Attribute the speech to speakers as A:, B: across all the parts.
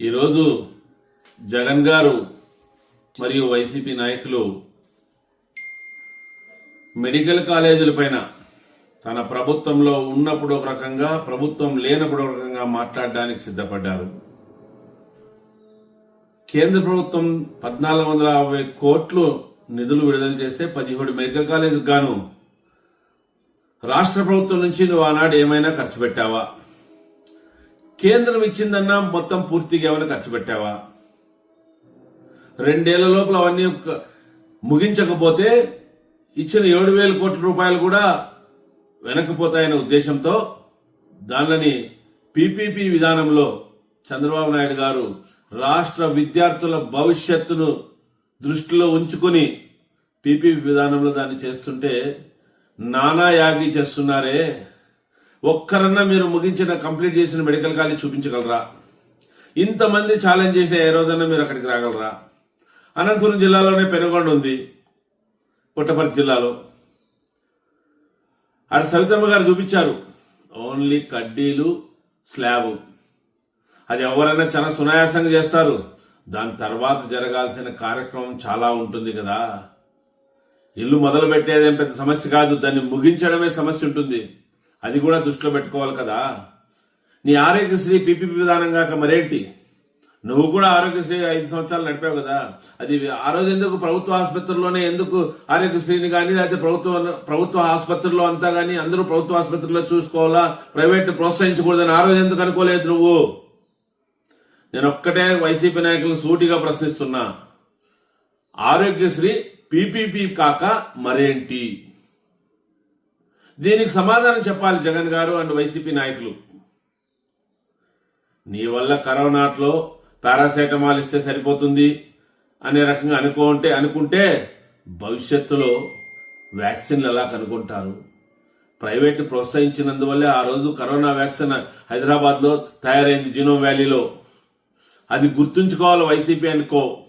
A: ఈరోజు జగన్ గారు మరియు వైసీపీ నాయకులు మెడికల్ కాలేజీల పైన తన ప్రభుత్వంలో ఉన్నప్పుడు ఒక రకంగా ప్రభుత్వం లేనప్పుడు ఒక రకంగా మాట్లాడడానికి సిద్ధపడ్డారు. కేంద్ర ప్రభుత్వం పద్నాలుగు వందల యాభై కోట్లు నిధులు విడుదల చేస్తే పదిహేడు మెడికల్ కాలేజీకి గాను రాష్ట్ర ప్రభుత్వం నుంచి నువ్వు ఆనాడు ఏమైనా ఖర్చు పెట్టావా? కేంద్రం ఇచ్చిందన్నా మొత్తం పూర్తిగా ఏమైనా ఖర్చు పెట్టావా? రెండేళ్ళ లోపల అవన్నీ ముగించకపోతే ఇచ్చిన ఏడు వేల కోట్ల రూపాయలు కూడా వెనక్కిపోతాయనే ఉద్దేశంతో దానిని పీపీపీ విధానంలో చంద్రబాబు నాయుడు గారు రాష్ట్ర విద్యార్థుల భవిష్యత్తును దృష్టిలో ఉంచుకొని పీపీపీ విధానంలో దాన్ని చేస్తుంటే నానా యాగి చేస్తున్నారే ఒక్కరన్నా మీరు ముగించిన కంప్లీట్ చేసిన మెడికల్ కాలేజ్ చూపించగలరా? ఇంతమంది ఛాలెంజ్ చేసిన ఏ రోజన్నా మీరు అక్కడికి రాగలరా? అనంతపురం జిల్లాలోనే పెనుగొండ ఉంది పుట్టపర్తి జిల్లాలో. అటు సవితమ్మ గారు చూపించారు ఓన్లీ కడ్డీలు స్లాబ్. అది ఎవరైనా చాలా సునాయాసంగా చేస్తారు. దాని తర్వాత జరగాల్సిన కార్యక్రమం చాలా ఉంటుంది కదా. ఇల్లు మొదలు పెట్టేదేం పెద్ద సమస్య కాదు దాన్ని ముగించడమే సమస్య ఉంటుంది. అది కూడా దృష్టిలో పెట్టుకోవాలి కదా. నీ ఆరోగ్యశ్రీ పీపీపీ విధానం కాక మరేంటి? నువ్వు కూడా ఆరోగ్యశ్రీ ఐదు సంవత్సరాలు నడిపావు కదా. అది ఆ రోజు ఎందుకు ప్రభుత్వ ఆసుపత్రుల్లోనే ఎందుకు ఆరోగ్యశ్రీని కానీ లేకపోతే ప్రభుత్వ ప్రభుత్వ ఆసుపత్రుల్లో అంతా కానీ అందరూ ప్రభుత్వ ఆసుపత్రుల్లో చూసుకోవాలా? ప్రైవేట్ ప్రోత్సహించకూడదని ఆ రోజు ఎందుకు అనుకోలేదు నువ్వు? నేను ఒక్కటే వైసీపీ నాయకులను సూటిగా ప్రశ్నిస్తున్నా. ఆరోగ్యశ్రీ పీపీపీ కాక మరేంటి? దీనికి సమాధానం చెప్పాలి జగన్ గారు అండ్ వైసీపీ నాయకులు. నీ వల్ల కరోనాట్లో పారాసెటమాల్ ఇస్తే సరిపోతుంది అనే రకంగా అనుకుంటే అనుకుంటే భవిష్యత్తులో వ్యాక్సిన్లు ఎలా కనుగొంటారు? ప్రైవేట్ ప్రోత్సహించినందువల్లే ఆ రోజు కరోనా వ్యాక్సిన్ హైదరాబాద్లో తయారైంది జినోమ్ వ్యాలీలో. అది గుర్తుంచుకోవాలి వైసీపీ అనుకో.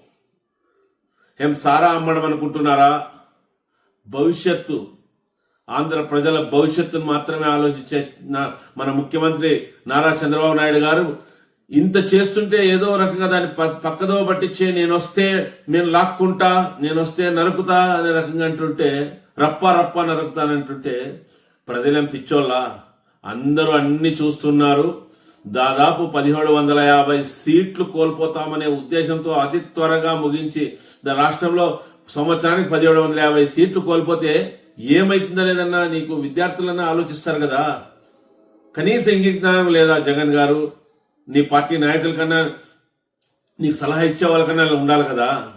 A: ఏం సారా అమ్మడం అనుకుంటున్నారా? భవిష్యత్తు ఆంధ్ర ప్రజల భవిష్యత్తును మాత్రమే ఆలోచించే మన ముఖ్యమంత్రి నారా చంద్రబాబు నాయుడు గారు ఇంత చేస్తుంటే ఏదో రకంగా దాన్ని పక్కదో పట్టించే నేను వస్తే నేను లాక్కుంటా నేను వస్తే నరుకుతా అనే రకంగా అంటుంటే రప్ప రప్ప నరుకుతానంటుంటే ప్రజలేం పిచ్చోళ్ళ? అందరూ అన్ని చూస్తున్నారు. దాదాపు పదిహేడు వందల యాభై సీట్లు కోల్పోతామనే ఉద్దేశంతో అతి త్వరగా ముగించి రాష్ట్రంలో సంవత్సరానికి పదిహేడు వందల యాభై సీట్లు కోల్పోతే ఏమైతుందో లేదన్నా నీకు విద్యార్థులన్నా ఆలోచిస్తారు కదా. కనీస ఇంగిజ్ఞానం లేదా జగన్ గారు నీ పార్టీ నాయకుల కన్నా నీకు సలహా ఇచ్చే వాళ్ళకన్నా ఉండాలి కదా.